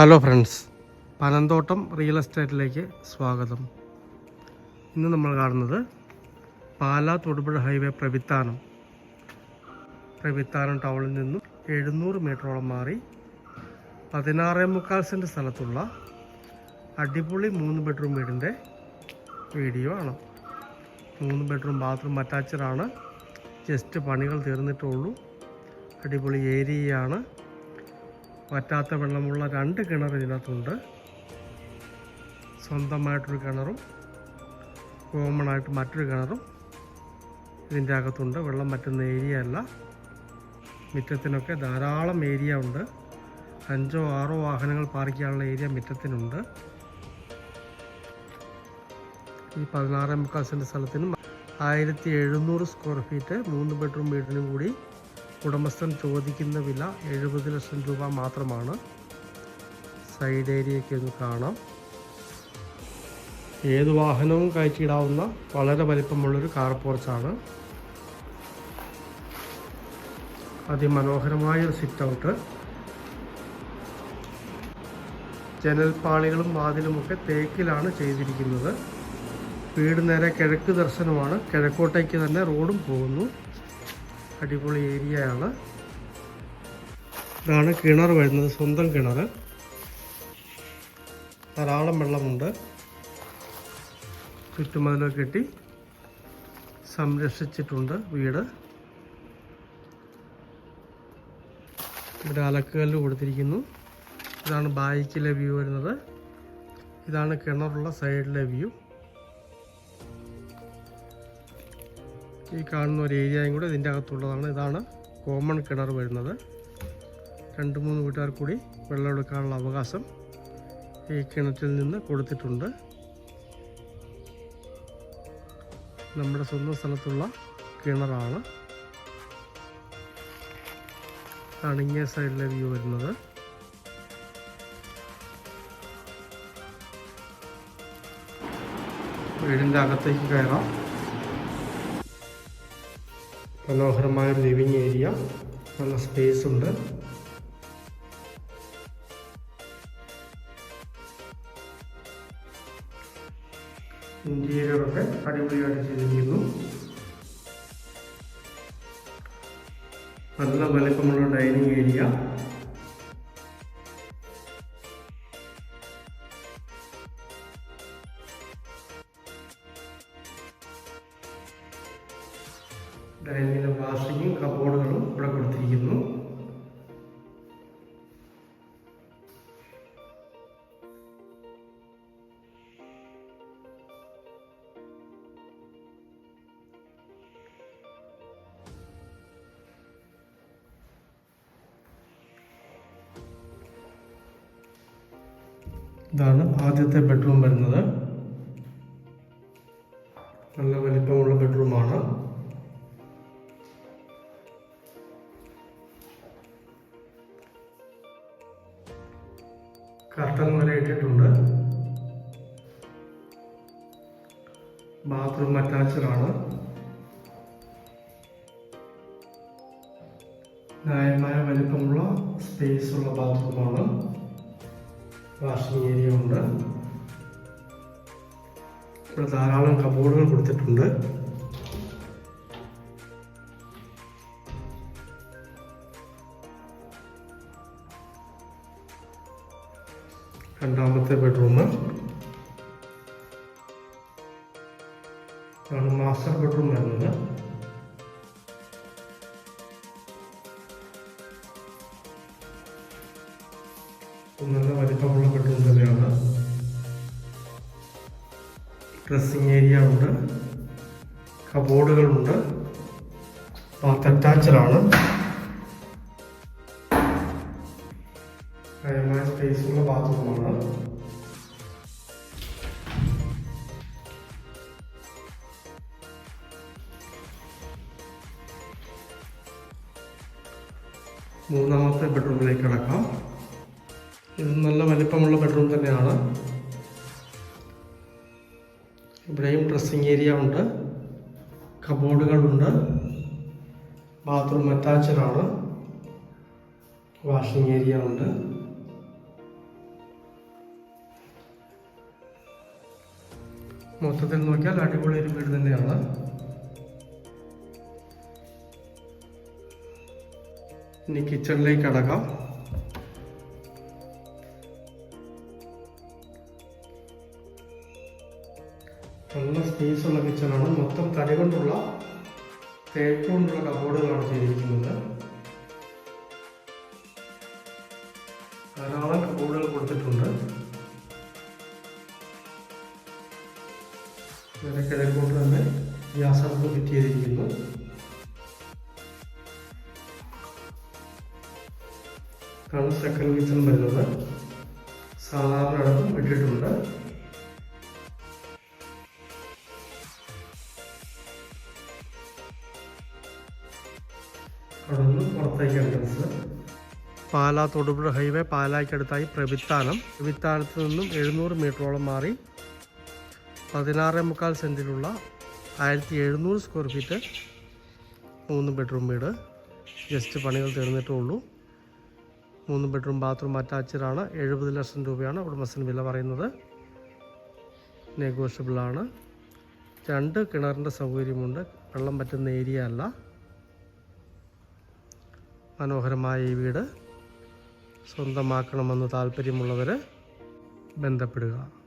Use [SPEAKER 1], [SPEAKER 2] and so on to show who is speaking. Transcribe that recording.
[SPEAKER 1] Hello friends Panamthottam real എസ്റ്റേറ്റിലേക്ക് സ്വാഗതം. ഇന്ന് നമ്മൾ കാണുന്നത് പാലാ തൊടുപുഴ ഹൈവേ പ്രവിത്താനം. പ്രവിത്താനം ടൗണിൽ നിന്നും എഴുന്നൂറ് മീറ്ററോളം മാറി പതിനാറേ മുക്കാൽ സെന്റ് സ്ഥലത്തുള്ള അടിപൊളി മൂന്ന് ബെഡ്റൂം വീടിന്റെ വീഡിയോ ആണ്. മൂന്ന് ബെഡ്റൂം ബാത്റൂം അറ്റാച്ചഡാണ് ജസ്റ്റ് പണികൾ തീർന്നിട്ടുള്ളൂ അടിപൊളി ഏരിയയാണ് വറ്റാത്ത വെള്ളമുള്ള രണ്ട് കിണർ ഇതിനകത്തുണ്ട്. സ്വന്തമായിട്ടൊരു കിണറും കോമൺ ആയിട്ട് മറ്റൊരു കിണറും ഇതിന്റെ അകത്തുണ്ട്. വെള്ളം പറ്റുന്ന ഏരിയ അല്ല. മുറ്റത്തിനൊക്കെ ധാരാളം ഏരിയ ഉണ്ട്. അഞ്ചോ ആറോ വാഹനങ്ങൾ പാർക്ക് ചെയ്യാനുള്ള ഏരിയ മുറ്റത്തിനുണ്ട്. ഈ പതിനാറ് മുക്കാൽ സെന്റ് സ്ഥലത്തിനും ആയിരത്തി എഴുന്നൂറ് സ്ക്വയർ ഫീറ്റ് മൂന്ന് ബെഡ്റൂം വീടിനും കൂടി ഉടമസ്ഥൻ ചോദിക്കുന്ന വില എഴുപത് ലക്ഷം രൂപ മാത്രമാണ്. സൈഡ് ഏരിയയൊക്കെ ഒന്ന് കാണാം. ഏത് വാഹനവും കയറ്റിയിടാവുന്ന വളരെ വലിപ്പമുള്ളൊരു കാർ പോർച്ചാണ്. അതിമനോഹരമായ ഒരു സിറ്റ് ഔട്ട് ജനൽപ്പാളികളും വാതിലുമൊക്കെ തേക്കിലാണ് ചെയ്തിരിക്കുന്നത്. വീട് നേരെ കിഴക്ക് ദർശനമാണ്. കിഴക്കോട്ടേക്ക് തന്നെ റോഡും പോകുന്നു. അടിപൊളി ഏരിയ ആണ് ഇതാണ് കിണർ വരുന്നത് സ്വന്തം കിണർ. ധാരാളം വെള്ളമുണ്ട്. ചുറ്റുമതിലൊക്കെ കെട്ടി സംരക്ഷിച്ചിട്ടുണ്ട് വീട്. ഇവിടെ അലക്കുകല്ല് കൊടുത്തിരിക്കുന്നു. ഇതാണ് ബായിക്കിലെ വ്യൂ വരുന്നത്. ഇതാണ് കിണറുള്ള സൈഡിലെ വ്യൂ. ഈ കാണുന്ന ഒരു ഏരിയയും കൂടെ ഇതിന്റെ അകത്തുള്ളതാണ്. ഇതാണ് കോമൺ കിണർ വരുന്നത്. രണ്ട് മൂന്ന് വീട്ടുകാർ കൂടി വെള്ളം എടുക്കാനുള്ള അവകാശം ഈ കിണറ്റിൽ നിന്ന് കൊടുത്തിട്ടുണ്ട്. നമ്മുടെ സ്വന്തം സ്ഥലത്തുള്ള കിണറാണ്. അണിങ്ങിയ സൈഡിലെ വ്യൂ വരുന്നത്. വീടിന്റെ അകത്തേക്ക് കയറാം. മനോഹരമായ ഒരു ലിവിങ് ഏരിയ നല്ല സ്പേസ് ഉണ്ട്. ഇന്റീരിയറൊക്കെ അടിപൊളിയായിട്ട് ചെയ്തിരിക്കുന്നു. നല്ല വലിപ്പമുള്ള ഡൈനിങ് ഏരിയ ഡൈനിങ്ങിലെ വാഷിങ്ങും കബോർഡുകളും ഇവിടെ കൊടുത്തിരിക്കുന്നു. ഇതാണ് ആദ്യത്തെ ബെഡ്റൂം വരുന്നത്. നല്ല വലിപ്പമുള്ള ബെഡ്റൂമാണ്. കർട്ടൻ വരെ ഇട്ടിട്ടുണ്ട് ബാത്റൂം അറ്റാച്ച്ഡ് ആണ് ന്യായമായ വലിപ്പമുള്ള സ്പേസ് ഉള്ള ബാത്റൂമാണ്. വാഷിംഗ് ഏരിയ ഉണ്ട് ഇവിടെ ധാരാളം കബോർഡുകൾ കൊടുത്തിട്ടുണ്ട്. രണ്ടാമത്തെ ബെഡ്റൂം ആണ് മാസ്റ്റർ ബെഡ്റൂം വരുന്നത്. നല്ല വലിപ്പമുള്ള ബെഡ്റൂം തന്നെയാണ്. ഡ്രസ്സിങ് ഏരിയ ഉണ്ട്. കബോർഡുകളുണ്ട് അറ്റാച്ചഡാണ് കാര്യമായ സ്പേസുള്ള ബാത്റൂമാണ് മൂന്നാമത്തെ ബെഡ്റൂമിലേക്ക് കിടക്കാം. ഇത് നല്ല വലിപ്പമുള്ള ബെഡ്റൂം തന്നെയാണ്. ഇവിടെയും ഡ്രസ്സിംഗ് ഏരിയ ഉണ്ട്. കബോർഡുകളുണ്ട്. ബാത്റൂം അറ്റാച്ചഡാണ് വാഷിംഗ് ഏരിയ ഉണ്ട്. മൊത്തത്തിൽ നോക്കിയാൽ അടിപൊളി ഒരു വീട് തന്നെയാണ്. ഇനി കിച്ചണിലേക്ക് അടക്കാം. നല്ല സ്പേസ് ഉള്ള കിച്ചണാണ് മൊത്തം തടി കൊണ്ടുള്ള തേക്ക് കൊണ്ടുള്ള കബോർഡുകളാണ് ചെയ്തിരിക്കുന്നത് ഇതാണ് സെക്കൻഡ് കിച്ചൺ വരുന്നത്. സാധാരണ അടക്കം ഇട്ടിട്ടുണ്ട്. പാല പാലാ തൊടുപുഴ ഹൈവേ പാലായ്ക്കടുത്തായി പ്രവിത്താനം. പ്രവിത്താനത്ത് നിന്നും എഴുന്നൂറ് മീറ്ററോളം മാറി പതിനാറ് മുക്കാൽ സെന്റിലുള്ള ആയിരത്തി എഴുന്നൂറ് സ്ക്വയർ ഫീറ്റ് മൂന്ന് ബെഡ്റൂം വീട്. ജസ്റ്റ് പണികൾ തീർന്നിട്ടേ ഉള്ളൂ. മൂന്ന് ബെഡ്റൂം ബാത്റൂം അറ്റാച്ചഡാണ്. എഴുപത് ലക്ഷം രൂപയാണ് ഉടമസ്ഥൻ വില പറയുന്നത്. നെഗോഷ്യബിളാണ്. രണ്ട് കിണറിന്റെ സൗകര്യമുണ്ട്. വെള്ളം പറ്റുന്ന ഏരിയ അല്ല. മനോഹരമായ ഈ വീട്. സ്വന്തമാക്കണമെന്ന് താല്പര്യമുള്ളവർ ബന്ധപ്പെടുക.